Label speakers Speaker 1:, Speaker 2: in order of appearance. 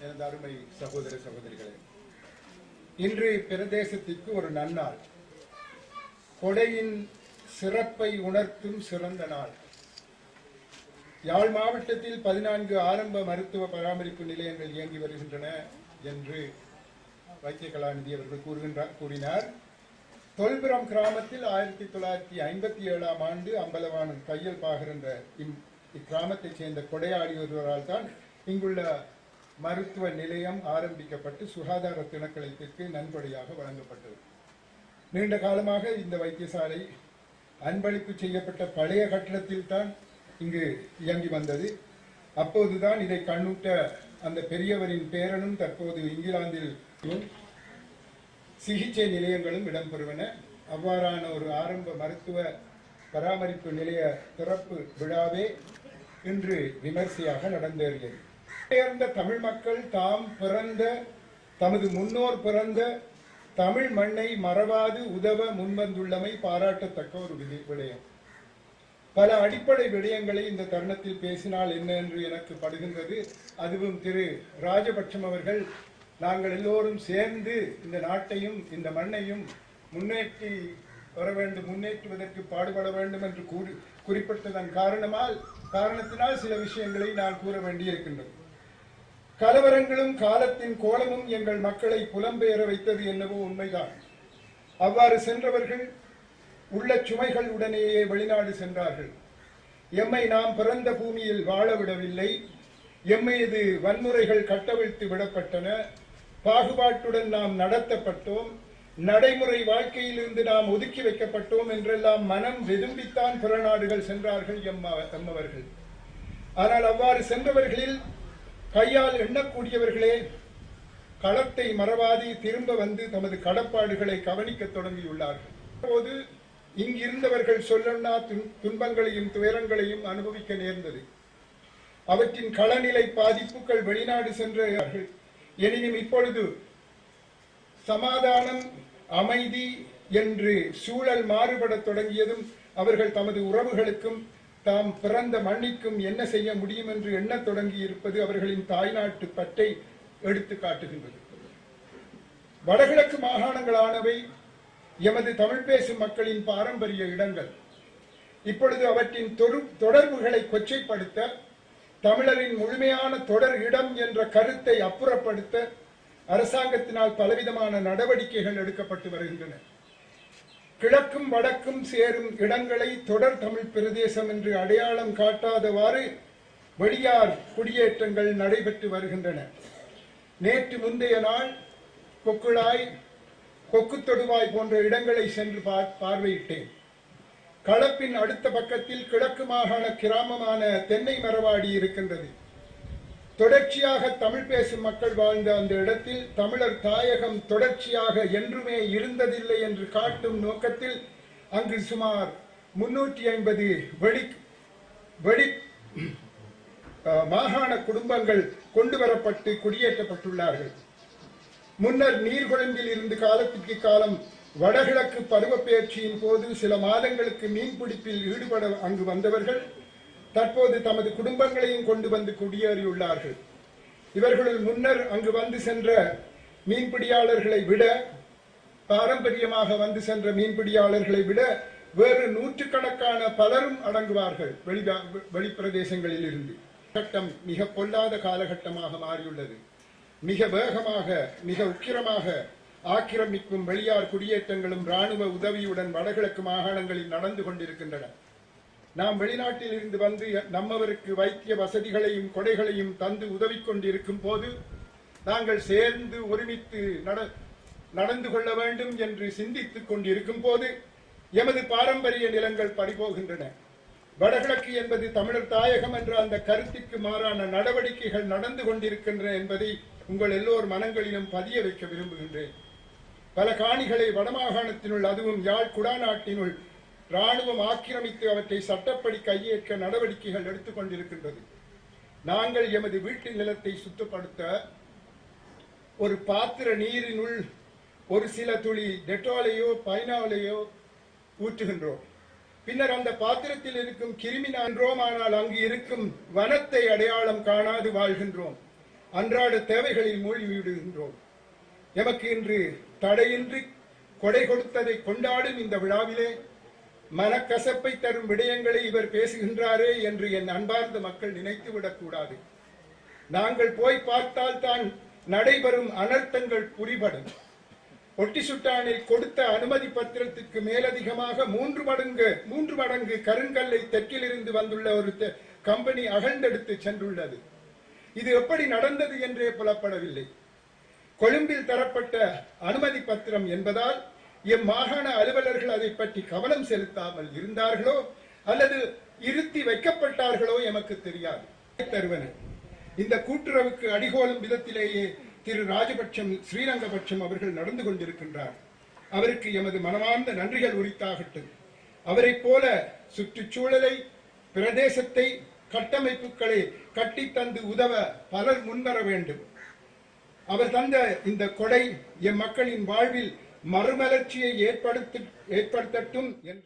Speaker 1: எனது அருமை சகோதர சகோதரிகளே இன்று பிரதேசத்திற்கு ஒரு நன்னாள். கொடையின் சிறப்பை உணர்த்தும் சிறந்த நாள். யாழ் மாவட்டத்தில் பதினான்கு ஆரம்ப மருத்துவ பராமரிப்பு நிலையங்கள் இயங்கி வருகின்றன என்று வைத்திய கலாநிதி அவர்கள் கூறுகின்றார் கூறினார். தொல்புரம் கிராமத்தில் ஆயிரத்தி தொள்ளாயிரத்தி ஐம்பத்தி ஏழாம் ஆண்டு அம்பலவாணன் தையல் பாகர் என்ற இம்- இக்கிராமத்தைச் சேர்ந்த கொடையாடி ஒருவரால் தான் இங்குள்ள மருத்துவ நிலையம் ஆரம்பிக்கப்பட்டு சுகாதார திணைக்களத்திற்கு நன்கொடையாக வழங்கப்பட்டது. நீண்ட காலமாக இந்த வைத்தியசாலை அன்பளிப்பு செய்யப்பட்ட பழைய கட்டிடத்தில் தான் இங்கு இயங்கி வந்தது. அப்போதுதான் இதை கண்ணுட்ட அந்த பெரியவரின் பேரனும் தற்போது இங்கிலாந்தில் சிகிச்சை நிலையங்களும் இடம்பெறுவன. அவ்வாறான ஒரு ஆரம்ப மருத்துவ பராமரிப்பு நிலைய திறப்பு விழாவே இன்று விமர்சையாக நடந்தேறியது. பெயர்ந்த தமிழ் மக்கள் தாம் பிறந்த தமது முன்னோர் பிறந்த தமிழ் மண்ணை மறவாது உதவ முன்வந்துள்ளமை பாராட்டத்தக்க ஒரு விடயம். பல அடிப்படை விடயங்களை இந்த தருணத்தில் பேசினால் என்ன என்று எனக்கு படுகின்றது. அதுவும் திரு ராஜபட்சம் அவர்கள் நாங்கள் எல்லோரும் சேர்ந்து இந்த நாட்டையும் இந்த மண்ணையும் முன்னேற்றி வர வேண்டும் முன்னேற்றுவதற்கு பாடுபட வேண்டும் என்று கூறி குறிப்பிட்டதன் காரணமால் காரணத்தினால் சில விஷயங்களை நான் கூற வேண்டியிருக்கின்றது. கலவரங்களும் காலத்தின் கோலமும் எங்கள் மக்களை புலம்பெயர வைத்தது என்னவோ உண்மைதான். அவ்வாறு சென்றவர்கள் உள்ள சுமைகள் உடனேயே வெளிநாடு சென்றார்கள். எம்மை நாம் பிறந்த பூமியில் வாழ விடவில்லை எம்மீது வன்முறைகள் கட்டவிழ்த்து விடப்பட்டன. பாகுபாட்டுடன் நாம் நடத்தப்பட்டோம். நடைமுறை வாழ்க்கையிலிருந்து நாம் ஒதுக்கி வைக்கப்பட்டோம் என்றெல்லாம் மனம் வெதும்பித்தான் பிற நாடுகள் சென்றார்கள் எம்ம- எம்மவர்கள் ஆனால் அவ்வாறு சென்றவர்களில் கையால் எண்ணக்கூடியவர்களே களத்தை மறவாதி திரும்ப வந்து தமது கடப்பாடுகளை கவனிக்க தொடங்கியுள்ளார்கள். அப்போது இங்கிருந்தவர்கள் சொல்லண்ணா துன்- துன்பங்களையும் துயரங்களையும் அனுபவிக்க நேர்ந்தது. அவற்றின் களநிலை பாதிப்புகள் வெளிநாடு சென்றார்கள் எனினும் இப்பொழுது சமாதானம் அமைதி என்று சூழல் மாறுபடத் தொடங்கியதும் அவர்கள் தமது உறவுகளுக்கும் தாம் பிறந்த மண்ணிற்கும் என்ன செய்ய முடியும் என்று எண்ணத் தொடங்கி இருப்பது அவர்களின் தாய்நாட்டு பட்டை எடுத்து காட்டுகின்றது. வடகிழக்கு மாகாணங்களானவை எமது தமிழ் பேசும் மக்களின் பாரம்பரிய இடங்கள். இப்பொழுது அவற்றின் தொரு- தொடர்புகளை கொச்சைப்படுத்த தமிழரின் முழுமையான தொடர் இடம் என்ற கருத்தை அப்புறப்படுத்த அரசாங்கத்தினால் பலவிதமான நடவடிக்கைகள் எடுக்கப்பட்டு வருகின்றன. கிழக்கும் வடக்கும் சேரும் இடங்களை தொடர் தமிழ் பிரதேசம் என்று அடையாளம் காட்டாதவாறு வெளியார் குடியேற்றங்கள் நடைபெற்று வருகின்றன. நேற்று முந்தைய நாள் கொக்குழாய் கொக்கு தொடுவாய் போன்ற இடங்களை சென்று பார்- பார்வையிட்டேன். களப்பின் அடுத்த பக்கத்தில் கிழக்கு மாகாண கிராமமான தென்னை மரவாடி இருக்கின்றது. தொடர்ச்சியாக தமிழ் பேசும் மக்கள் வாழ்ந்த அந்த இடத்தில் தமிழர் தாயகம் தொடர்ச்சியாக என்றுமே இருந்ததில்லை என்று காட்டும் நோக்கத்தில் அங்கு சுமார் முன்னூற்றி ஐம்பது வெடி வெடி மாகாண குடும்பங்கள் கொண்டு வரப்பட்டு குடியேற்றப்பட்டுள்ளார்கள். முன்னர் நீர்குழம்பில் இருந்து காலத்திற்கு காலம் வடகிழக்கு பருவப்பெயர்ச்சியின் போது சில மாதங்களுக்கு மீன்பிடிப்பில் ஈடுபட அங்கு வந்தவர்கள் தற்போது தமது குடும்பங்களையும் கொண்டு வந்து குடியேறியுள்ளார்கள். இவர்களுள் முன்னர் அங்கு வந்து சென்ற மீன்பிடியாளர்களை விட பாரம்பரியமாக வந்து சென்ற மீன்பிடியாளர்களை விட வேறு நூற்றுக்கணக்கான பலரும் அடங்குவார்கள் வெளி வெளிப்பிரதேசங்களில் இருந்து கட்டம் மிக பொல்லாத காலகட்டமாக மாறியுள்ளது. மிக வேகமாக மிக உக்கிரமாக ஆக்கிரமிக்கும் வெளியார் குடியேற்றங்களும் ராணுவ உதவியுடன் வடகிழக்கு மாகாணங்களில் நடந்து கொண்டிருக்கின்றன. நாம் வெளிநாட்டில் இருந்து வந்து நம்மவருக்கு வைத்திய வசதிகளையும் கொடைகளையும் தந்து உதவி கொண்டிருக்கும் போது நாங்கள் சேர்ந்து ஒருமித்து நட- நடந்து கொள்ள வேண்டும் என்று சிந்தித்துக் கொண்டிருக்கும் போது எமது பாரம்பரிய நிலங்கள் பறிபோகின்றன. வடகிழக்கு என்பது தமிழர் தாயகம் என்ற அந்த கருத்திற்கு மாறான நடவடிக்கைகள் நடந்து கொண்டிருக்கின்றன என்பதை உங்கள் எல்லோர் மனங்களிலும் பதிய வைக்க விரும்புகின்றேன். பல காணிகளை வடமாகாணத்தினுள் அதுவும் யாழ் குடாநாட்டினுள் ராணுவம் ஆக்கிரமித்து அவற்றை சட்டப்படி கையேற்க நடவடிக்கைகள் எடுத்துக் கொண்டிருக்கின்றது நாங்கள் எமது வீட்டு நிலத்தை சுத்தப்படுத்த ஒரு பாத்திர நீரினுள் ஒரு சில துளி டெட்டாலையோ பைனாலையோ ஊற்றுகின்றோம். பின்னர் அந்த பாத்திரத்தில் இருக்கும் கிருமி நான்றோம் ஆனால் அங்கு இருக்கும் வனத்தை அடையாளம் காணாது வாழ்கின்றோம். அன்றாட தேவைகளில் மூழ்கிவிடுகின்றோம் எமக்கு இன்று தடையின்றி கொடை கொடுத்ததை கொண்டாடும் இந்த விழாவிலே மனக்கசப்பை தரும் விடயங்களை இவர் பேசுகின்றாரே என்று என் அன்பார்ந்த மக்கள் நினைத்து விடக்கூடாது நாங்கள் போய் பார்த்தால் தான் நடைபெறும் அனர்த்தங்கள் புரிபடும். ஒட்டி சுட்டானில் கொடுத்த அனுமதி பத்திரத்துக்கு மேலதிகமாக மூன்று மடங்கு மூன்று மடங்கு கருங்கல்லை தெற்கிலிருந்து வந்துள்ள ஒரு கம்பெனி அகழ்ந்தெடுத்து சென்றுள்ளது. இது எப்படி நடந்தது என்றே புலப்படவில்லை. கொழும்பில் தரப்பட்ட அனுமதி பத்திரம் என்பதால் எம் மாகாண அலுவலர்கள் அதை பற்றி கவனம் செலுத்தாமல் இருந்தார்களோ அல்லது இருத்தி வைக்கப்பட்டார்களோ எமக்கு தெரியாது. தருவன இந்த கூட்டுறவுக்கு அடிகோலும் விதத்திலேயே திரு ராஜபட்சம் ஸ்ரீரங்கபட்சம் அவர்கள் நடந்து கொண்டிருக்கின்றார். அவருக்கு எமது மனமார்ந்த நன்றிகள் உரித்தாகட்டும். அவரைப் போல சுற்றுச்சூழலை பிரதேசத்தை கட்டமைப்புகளை கட்டித்தந்து உதவ பலர் முன்வர வேண்டும். அவர் தந்த இந்த கொடை எம் மக்களின் வாழ்வில் மறுமலர்ச்சியை ஏற்படுத்த ஏற்படுத்தட்டும் என்று